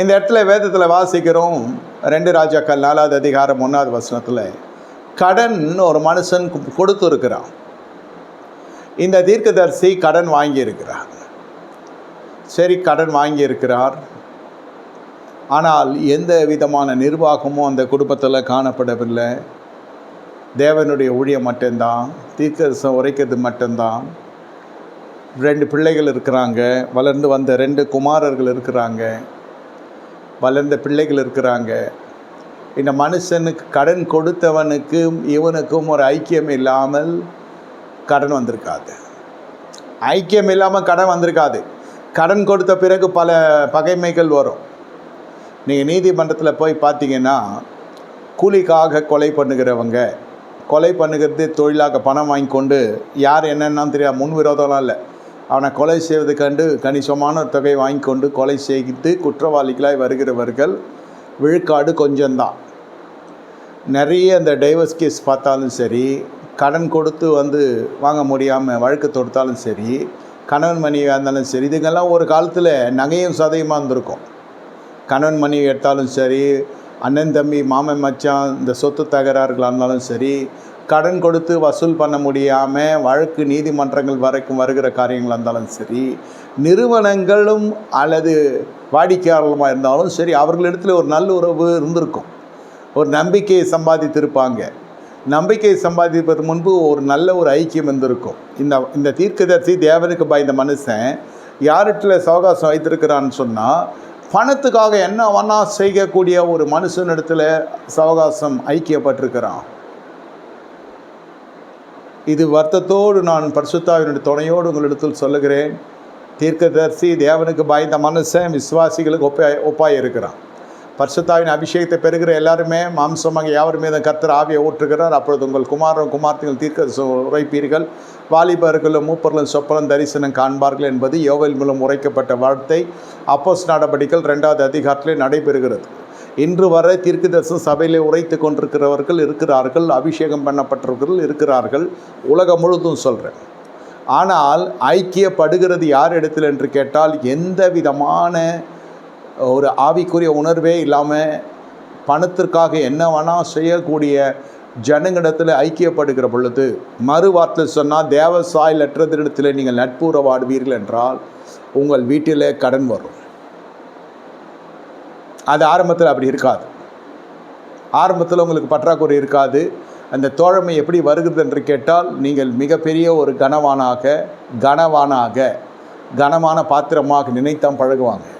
இந்த இடத்துல வேதத்தில் வாசிக்கிறோம். ரெண்டு ராஜாக்கள் நாலாவது அதிகாரம் ஒன்றாவது வசனத்தில் கடன் ஒரு மனுஷன் கொடுத்துருக்கிறான். இந்த தீர்க்கதரிசி கடன் வாங்கியிருக்கிறார். சரி கடன் வாங்கியிருக்கிறார். ஆனால் எந்த விதமான நிர்வாகமும் அந்த குடும்பத்தில் காணப்படவில்லை. தேவனுடைய ஊழியம் மட்டும்தான் தீர்க்கதரிசனம் உரைக்கிறது மட்டும்தான். ரெண்டு பிள்ளைகள் இருக்கிறாங்க வளர்ந்து வந்த ரெண்டு குமாரர்கள் இருக்கிறாங்க. வளர்ந்த பிள்ளைகள் இருக்கிறாங்க. இந்த மனுஷனுக்கு கடன் கொடுத்தவனுக்கும் இவனுக்கும் ஒரு ஐக்கியம் இல்லாமல் கடன் வந்திருக்காது. ஐக்கியம் இல்லாமல் கடன் வந்திருக்காது. கடன் கொடுத்த பிறகு பல பகைமைகள் வரும். நீங்கள் நீதிமன்றத்தில் போய் பார்த்தீங்கன்னா கூலிக்காக கொலை பண்ணுகிறவங்க கொலை பண்ணுகிறது தொழிலாக பணம் வாங்கி கொண்டு யார் என்னென்னு தெரியாது முன் விரோதம்லாம் இல்லை. அவனை கொலை செய்வது கண்டு கணிசமான தொகை வாங்கி கொண்டு கொலை செய்து குற்றவாளிகளாய் வருகிறவர்கள் விழுக்காடு கொஞ்சம்தான். நிறைய இந்த டைவர்ஸ் கேஸ் பார்த்தாலும் சரி கடன் கொடுத்து வந்து வாங்க முடியாமல் வழக்கு தொடுத்தாலும் சரி கணவன் மனைவியாக இருந்தாலும் சரி இதுங்கெல்லாம் ஒரு காலத்தில் நகையும் சதையுமாக இருந்திருக்கும். கணவன் மனைவி எடுத்தாலும் சரி அண்ணன் தம்பி மாமன் மச்சான் இந்த சொத்து தகராறுகளாக இருந்தாலும் சரி கடன் கொடுத்து வசூல் பண்ண முடியாமல் வழக்கு நீதிமன்றங்கள் வரைக்கும் வருகிற காரியங்களாக இருந்தாலும் சரி நிறுவனங்களும் அல்லது வாடிக்கையாளருமாக இருந்தாலும் சரி அவர்களிடத்தில் ஒரு நல்ல உறவு இருந்திருக்கும். ஒரு நம்பிக்கையை சம்பாதித்திருப்பாங்க. நம்பிக்கையை சம்பாதிப்பது முன்பு ஒரு நல்ல ஒரு ஐக்கியம் இருந்திருக்கும். இந்த இந்த தீர்க்கதரிசி தேவனுக்கு பயந்த மனுஷன் யார்கிட்ட சவகாசம் வைத்திருக்கிறான்னு சொன்னால் பணத்துக்காக என்ன வேணா செய்யக்கூடிய ஒரு மனுஷனிடத்தில் சவகாசம் ஐக்கியப்பட்டிருக்கிறான். இது வருத்தத்தோடு நான் பரிசுத்தாவினுடைய துணையோடு உங்களிடத்தில் சொல்லுகிறேன். தீர்க்கதரிசி தேவனுக்கு பயந்த மனுஷன் விசுவாசிகளுக்கு ஒப்பாய் ஒப்பாய் இருக்கிறான் பரிசுத்தாவின் அபிஷேகத்தை பெறுகிற எல்லாருமே மாம்சமாக யாவர் மீதும் கர்த்தர் ஆவியை ஊற்றுகிறார். அப்பொழுது உங்கள் குமாரன் குமார்த்திகள் தீர்க்க உரைப்பீர்கள். வாலிபர்களும் மூப்பர்களும் சொப்பனம் தரிசனம் காண்பார்கள் என்பது யோவேல் மூலம் உரைக்கப்பட்ட வார்த்தை. அப்போஸ் நடவடிக்கைகள் ரெண்டாவது அதிகாரத்திலே நடைபெறுகிறது. இன்று வரை தீர்க்கதரிசன சபையிலே உரைத்து கொண்டிருக்கிறவர்கள் இருக்கிறார்கள் அபிஷேகம் பண்ணப்பட்டவர்கள் இருக்கிறார்கள். உலகம் முழுதும் சொல்கிறேன் ஆனால் ஐக்கியப்படுகிறது யார் இடத்தில் என்று கேட்டால் எந்த விதமான ஒரு ஆவிக்குரிய உணர்வே இல்லாமல் பணத்திற்காக என்ன வேணால் செய்யக்கூடிய ஜனங்களிடத்தில் ஐக்கியப்படுகிற பொழுது மறுவார்த்தை சொன்னால் தேவசாய் சாயல் அற்றதிடத்தில் நீங்கள் நட்புறவாடுவீர்கள் என்றால் உங்கள் வீட்டில் கடன் வரும். அது ஆரம்பத்தில் அப்படி இருக்காது. ஆரம்பத்தில் உங்களுக்கு பற்றாக்குறை இருக்காது. அந்த தோழமை எப்படி வருகிறது என்று கேட்டால் நீங்கள் மிகப்பெரிய ஒரு கனவானாக கனவானாக கனமான பாத்திரமாக நினைத்தான் பழகுவாங்க.